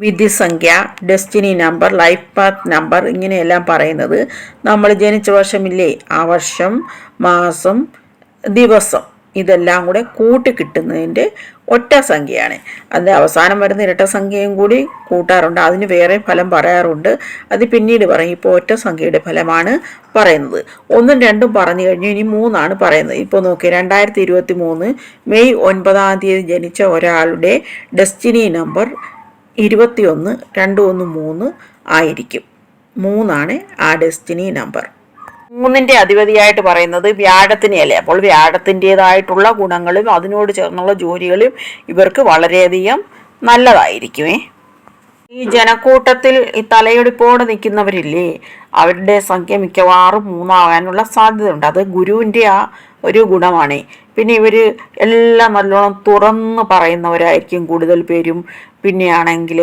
വിധിസംഖ്യ destiny number life path number ഇങ്ങനെയെല്ലാം പറയുന്നത് നമ്മൾ ജനിച്ച വർഷമില്ലേ? ആ വർഷം മാസം ദിവസം ഇതെല്ലാം കൂടെ കൂട്ടി കിട്ടുന്നതിന്റെ ഒറ്റ സംഖ്യയാണ്. അതിന്റെ അവസാനം വരുന്ന ഇരട്ട സംഖ്യയും കൂടി കൂട്ടാറുണ്ട്. അതിന് വേറെ ഫലം പറയാറുണ്ട്. അത് പിന്നീട് പറയും. ഇപ്പോൾ ഒറ്റ സംഖ്യയുടെ ഫലമാണ് പറയുന്നത്. ഒന്നും രണ്ടും പറഞ്ഞു കഴിഞ്ഞു ഇനി മൂന്നാണ് പറയുന്നത്. ഇപ്പോൾ നോക്കി രണ്ടായിരത്തി ഇരുപത്തി മൂന്ന് മെയ് ഒൻപതാം തീയതി ജനിച്ച ഒരാളുടെ ഡെസ്റ്റിനി നമ്പർ ഇരുപത്തിയൊന്ന് രണ്ട് ഒന്ന് മൂന്ന് ആയിരിക്കും. മൂന്നാണ് ആ ഡെസ്റ്റിനി നമ്പർ. മൂന്നിന്റെ അധിപതിയായിട്ട് പറയുന്നത് വ്യാഴത്തിനെയല്ലേ? അപ്പോൾ വ്യാഴത്തിന്റെതായിട്ടുള്ള ഗുണങ്ങളും അതിനോട് ചേർന്നുള്ള ജോലികളും ഇവർക്ക് വളരെയധികം നല്ലതായിരിക്കുമേ. ഈ ജനക്കൂട്ടത്തിൽ ഈ തലയെടുപ്പോടെ നിൽക്കുന്നവരില്ലേ? അവരുടെ സംഖ്യ മിക്കവാറും മൂന്നാകാനുള്ള സാധ്യതയുണ്ട്. അത് ഗുരുവിന്റെ ആ ഒരു ഗുണമാണ്. പിന്നെ ഇവർ എല്ലാം നല്ലോണം തുറന്ന് പറയുന്നവരായിരിക്കും കൂടുതൽ പേരും. പിന്നെയാണെങ്കിൽ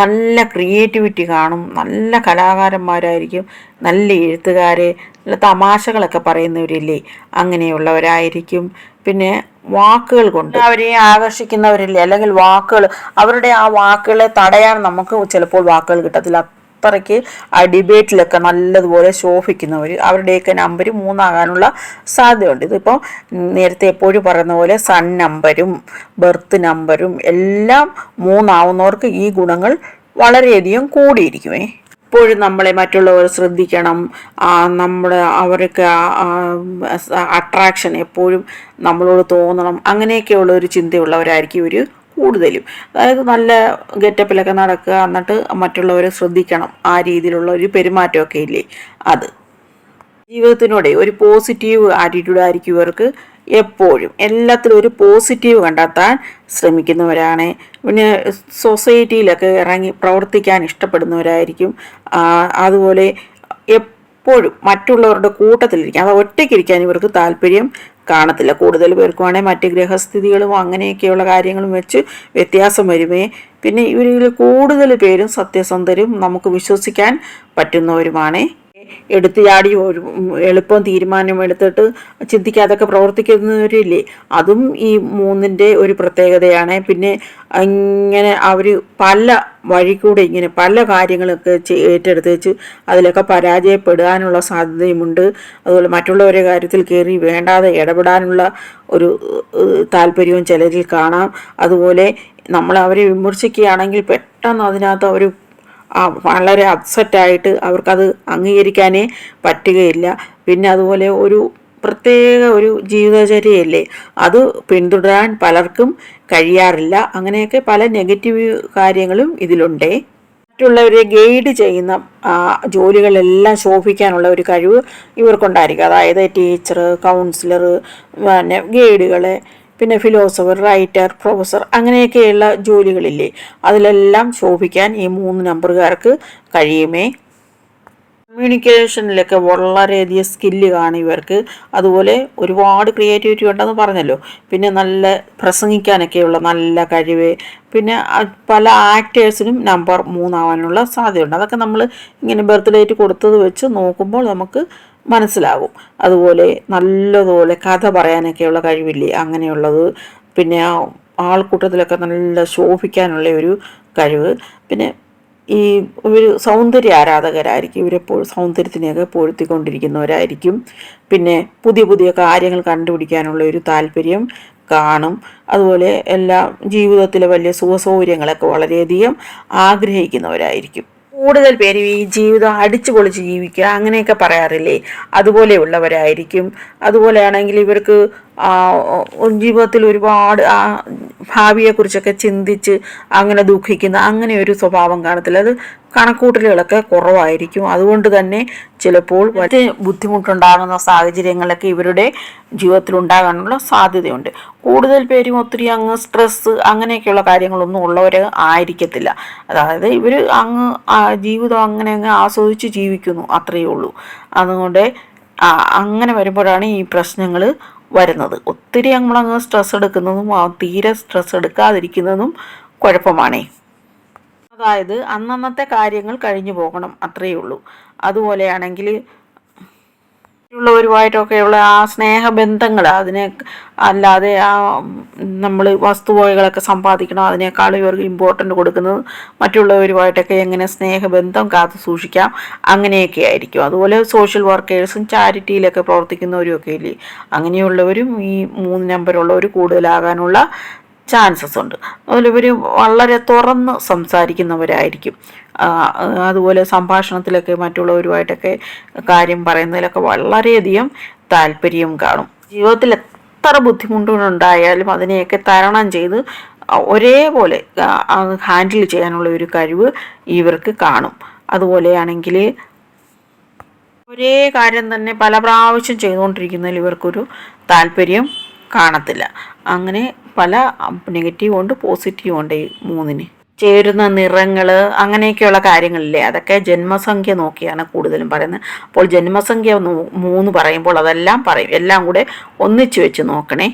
നല്ല ക്രിയേറ്റിവിറ്റി കാണും നല്ല കലാകാരന്മാരായിരിക്കും നല്ല എഴുത്തുകാർ നല്ല തമാശകളൊക്കെ പറയുന്നവരില്ലേ അങ്ങനെയുള്ളവരായിരിക്കും. പിന്നെ വാക്കുകൾ കൊണ്ട്. അവരെ ആകർഷിക്കുന്നവരില്ലേ അല്ലെങ്കിൽ വാക്കുകൾ അവരുടെ ആ വാക്കുകളെ തടയാൻ നമുക്ക് ചിലപ്പോൾ വാക്കുകൾ കിട്ടത്തില്ല. അത്രയ്ക്ക് ആ ഡിബേറ്റിലൊക്കെ നല്ലതുപോലെ ശോഭിക്കുന്നവർ അവരുടെയൊക്കെ നമ്പർ മൂന്നാകാനുള്ള സാധ്യതയുണ്ട്. ഇതിപ്പോൾ നേരത്തെ എപ്പോഴും പറയുന്ന പോലെ സൺ നമ്പരും ബർത്ത് നമ്പരും എല്ലാം മൂന്നാവുന്നവർക്ക് ഈ ഗുണങ്ങൾ വളരെയധികം കൂടിയിരിക്കുമേ എപ്പോഴും നമ്മളെ മറ്റുള്ളവർ ശ്രദ്ധിക്കണം. നമ്മൾ അവർക്ക് അട്രാക്ഷൻ എപ്പോഴും നമ്മളോട് തോന്നണം. അങ്ങനെയൊക്കെയുള്ള ഒരു ചിന്തയുള്ളവരായിരിക്കും ഇവർ കൂടുതലും. അതായത് നല്ല ഗെറ്റപ്പിലൊക്കെ നടക്കുക എന്നിട്ട് മറ്റുള്ളവരെ ശ്രദ്ധിക്കണം. ആ രീതിയിലുള്ള ഒരു പെരുമാറ്റമൊക്കെ ഇല്ലേ? അത്. ജീവിതത്തിനോടെ ഒരു പോസിറ്റീവ് ആറ്റിറ്റ്യൂഡ് ആയിരിക്കും ഇവർക്ക് എപ്പോഴും. എല്ലാത്തിലും ഒരു പോസിറ്റീവ് കണ്ടെത്താൻ ശ്രമിക്കുന്നവരാണ്. പിന്നെ സൊസൈറ്റിയിലൊക്കെ ഇറങ്ങി പ്രവർത്തിക്കാൻ ഇഷ്ടപ്പെടുന്നവരായിരിക്കും. അതുപോലെ എപ്പോഴും മറ്റുള്ളവരുടെ കൂട്ടത്തിലിരിക്കാൻ അത് ഒറ്റയ്ക്കിരിക്കാൻ ഇവർക്ക് താല്പര്യം കാണത്തില്ല. കൂടുതൽ പേർക്ക് വേണേൽ മറ്റ് ഗ്രഹസ്ഥിതികളും അങ്ങനെയൊക്കെയുള്ള കാര്യങ്ങളും വെച്ച് വ്യത്യാസം വരുമേ. പിന്നെ ഇവരിൽ കൂടുതൽ പേരും സത്യസന്ധരും നമുക്ക് വിശ്വസിക്കാൻ പറ്റുന്നവരുമാണേ. എടുത്തു ചാടി ഒരു എളുപ്പം തീരുമാനം എടുത്തിട്ട് ചിന്തിക്കാതൊക്കെ പ്രവർത്തിക്കുന്നവരില്ലേ? അതും ഈ മൂന്നിന്റെ ഒരു പ്രത്യേകതയാണ്. പിന്നെ ഇങ്ങനെ അവർ പല വഴി കൂടെ ഇങ്ങനെ പല കാര്യങ്ങളൊക്കെ ഏറ്റെടുത്ത് വെച്ച് അതിലൊക്കെ പരാജയപ്പെടാനുള്ള സാധ്യതയുമുണ്ട്. അതുപോലെ മറ്റുള്ളവരെ കാര്യത്തിൽ കയറി വേണ്ടാതെ ഇടപെടാനുള്ള ഒരു താല്പര്യവും ചിലരിൽ കാണാം. അതുപോലെ നമ്മൾ അവരെ വിമർശിക്കുകയാണെങ്കിൽ പെട്ടെന്ന് അതിനകത്ത് അവർ വളരെ അപ്സെറ്റായിട്ട് അവർക്കത് അംഗീകരിക്കാനേ പറ്റുകയില്ല. പിന്നെ അതുപോലെ ഒരു പ്രത്യേക ഒരു ജീവിതചര്യയല്ലേ? അത് പിന്തുടരാൻ പലർക്കും കഴിയാറില്ല. അങ്ങനെയൊക്കെ പല നെഗറ്റീവ് കാര്യങ്ങളും ഇതിലുണ്ടേ. മറ്റുള്ളവരെ ഗൈഡ് ചെയ്യുന്ന ജോലികളെല്ലാം ശോഭിക്കാനുള്ള ഒരു കഴിവ് ഇവർക്കുണ്ടായിരിക്കും. അതായത് ടീച്ചർ കൗൺസിലർ പിന്നെ ഗൈഡുകളെ പിന്നെ ഫിലോസഫർ റൈറ്റർ പ്രൊഫസർ അങ്ങനെയൊക്കെയുള്ള ജോലികളില്ലേ? അതിലെല്ലാം ശോഭിക്കാൻ ഈ മൂന്ന് നമ്പറുകാർക്ക് കഴിയുമേ? കമ്മ്യൂണിക്കേഷനിലൊക്കെ വളരെയധികം സ്കില്ല് കാണും ഇവർക്ക്. അതുപോലെ ഒരുപാട് ക്രിയേറ്റിവിറ്റി ഉണ്ടെന്ന് പറഞ്ഞല്ലോ. പിന്നെ നല്ല പ്രസംഗിക്കാനൊക്കെയുള്ള നല്ല കഴിവ്. പിന്നെ പല ആക്ടേഴ്സിനും നമ്പർ മൂന്നാവാനുള്ള സാധ്യതയുണ്ട്. അതൊക്കെ നമ്മൾ ഇങ്ങനെ ബർത്ത് ഡേറ്റ് കൊടുത്തത് വെച്ച് നോക്കുമ്പോൾ നമുക്ക് മനസ്സിലാകും. അതുപോലെ നല്ലതുപോലെ കഥ പറയാനൊക്കെയുള്ള കഴിവില്ലേ? അങ്ങനെയുള്ളത്. പിന്നെ ആ ആൾക്കൂട്ടത്തിലൊക്കെ നല്ല ശോഭിക്കാനുള്ള ഒരു കഴിവ്. പിന്നെ ഈ ഒരു സൗന്ദര്യ ആരാധകരായിരിക്കും. ഇവരെപ്പോഴും സൗന്ദര്യത്തിനെയൊക്കെ പൊഴുത്തിക്കൊണ്ടിരിക്കുന്നവരായിരിക്കും പിന്നെ പുതിയ പുതിയ കാര്യങ്ങൾ കണ്ടുപിടിക്കാനുള്ള ഒരു താല്പര്യം കാണും. അതുപോലെ എല്ലാ ജീവിതത്തിലെ വലിയ സുഖസൗകര്യങ്ങളൊക്കെ വളരെയധികം ആഗ്രഹിക്കുന്നവരായിരിക്കും. കൂടുതൽ പേര് ഈ ജീവിതം അടിച്ചു പൊളിച്ച് ജീവിക്കുക അങ്ങനെയൊക്കെ പറയാറില്ലേ? അതുപോലെയുള്ളവരായിരിക്കും. അതുപോലെയാണെങ്കിൽ ഇവർക്ക് ജീവിതത്തിൽ ഒരുപാട് ആ ഭാവിയെക്കുറിച്ചൊക്കെ ചിന്തിച്ച് അങ്ങനെ ദുഃഖിക്കുന്ന അങ്ങനെ ഒരു സ്വഭാവം കാണത്തില്ല. അത് കണക്കൂട്ടലുകളൊക്കെ കുറവായിരിക്കും. അതുകൊണ്ട് തന്നെ ചിലപ്പോൾ വലിയ ബുദ്ധിമുട്ടുണ്ടാകുന്ന സാഹചര്യങ്ങളൊക്കെ ഇവരുടെ ജീവിതത്തിൽ ഉണ്ടാകാനുള്ള സാധ്യതയുണ്ട്. കൂടുതൽ പേരും ഒത്തിരി അങ്ങ് സ്ട്രെസ്സ് അങ്ങനെയൊക്കെയുള്ള കാര്യങ്ങളൊന്നും ഉള്ളവർ ആയിരിക്കത്തില്ല. അതായത് ഇവർ അങ്ങ് ജീവിതം അങ്ങനെ അങ്ങ് ആസ്വദിച്ച് ജീവിക്കുന്നു അത്രയേ ഉള്ളൂ. അതുകൊണ്ട് അങ്ങനെ വരുമ്പോഴാണ് ഈ പ്രശ്നങ്ങൾ വരുന്നത്. ഒത്തിരി നമ്മളങ്ങ് സ്ട്രെസ് എടുക്കുന്നതും ആ, തീരെ സ്ട്രെസ് എടുക്കാതിരിക്കുന്നതും കുഴപ്പമാണേ. അതായത് അന്നന്നത്തെ കാര്യങ്ങൾ കഴിഞ്ഞു പോകണം അത്രയേ ഉള്ളൂ. അതുപോലെയാണെങ്കിൽ ഉള്ളവരുമായിട്ടൊക്കെയുള്ള ആ സ്നേഹബന്ധങ്ങൾ അതിനെ അല്ലാതെ ആ നമ്മൾ വസ്തുവകകളൊക്കെ സമ്പാദിക്കണം അതിനേക്കാളും ഇവർക്ക് ഇമ്പോർട്ടന്റ് കൊടുക്കുന്നത് മറ്റുള്ളവരുമായിട്ടൊക്കെ എങ്ങനെ സ്നേഹബന്ധം കാത്തു സൂക്ഷിക്കാം അങ്ങനെയൊക്കെ ആയിരിക്കും. അതുപോലെ സോഷ്യൽ വർക്കേഴ്സും ചാരിറ്റിയിലൊക്കെ പ്രവർത്തിക്കുന്നവരും ഒക്കെ ഇല്ലേ? അങ്ങനെയുള്ളവരും ഈ മൂന്ന് നമ്പറുള്ളവർ കൂടുതലാകാനുള്ള ചാൻസസ് ഉണ്ട്. അതുപോലെ ഇവർ വളരെ തുറന്ന് സംസാരിക്കുന്നവരായിരിക്കും. അതുപോലെ സംഭാഷണത്തിലൊക്കെ മറ്റുള്ളവരുമായിട്ടൊക്കെ കാര്യം പറയുന്നതിലൊക്കെ വളരെയധികം താല്പര്യം കാണും. ജീവിതത്തിൽ എത്ര ബുദ്ധിമുട്ടുകളുണ്ടായാലും അതിനെയൊക്കെ തരണം ചെയ്ത് ഒരേപോലെ ഹാൻഡിൽ ചെയ്യാനുള്ള ഒരു കഴിവ് ഇവർക്ക് കാണും. അതുപോലെയാണെങ്കിൽ ഒരേ കാര്യം തന്നെ പല പ്രാവശ്യം ചെയ്തുകൊണ്ടിരിക്കുന്നതിൽ ഇവർക്കൊരു താല്പര്യം കാണത്തില്ല. അങ്ങനെ പല നെഗറ്റീവ് ഉണ്ട് പോസിറ്റീവ് ഉണ്ട് ഈ മൂന്നിന്. ചേരുന്ന നിറങ്ങൾ അങ്ങനെയൊക്കെയുള്ള കാര്യങ്ങളില്ലേ? അതൊക്കെ ജന്മസംഖ്യ നോക്കിയാണ് കൂടുതലും പറയുന്നത്. അപ്പോൾ ജന്മസംഖ്യ മൂന്ന് പറയുമ്പോൾ അതെല്ലാം പറയും. എല്ലാം കൂടെ ഒന്നിച്ചു വെച്ച് നോക്കണേ.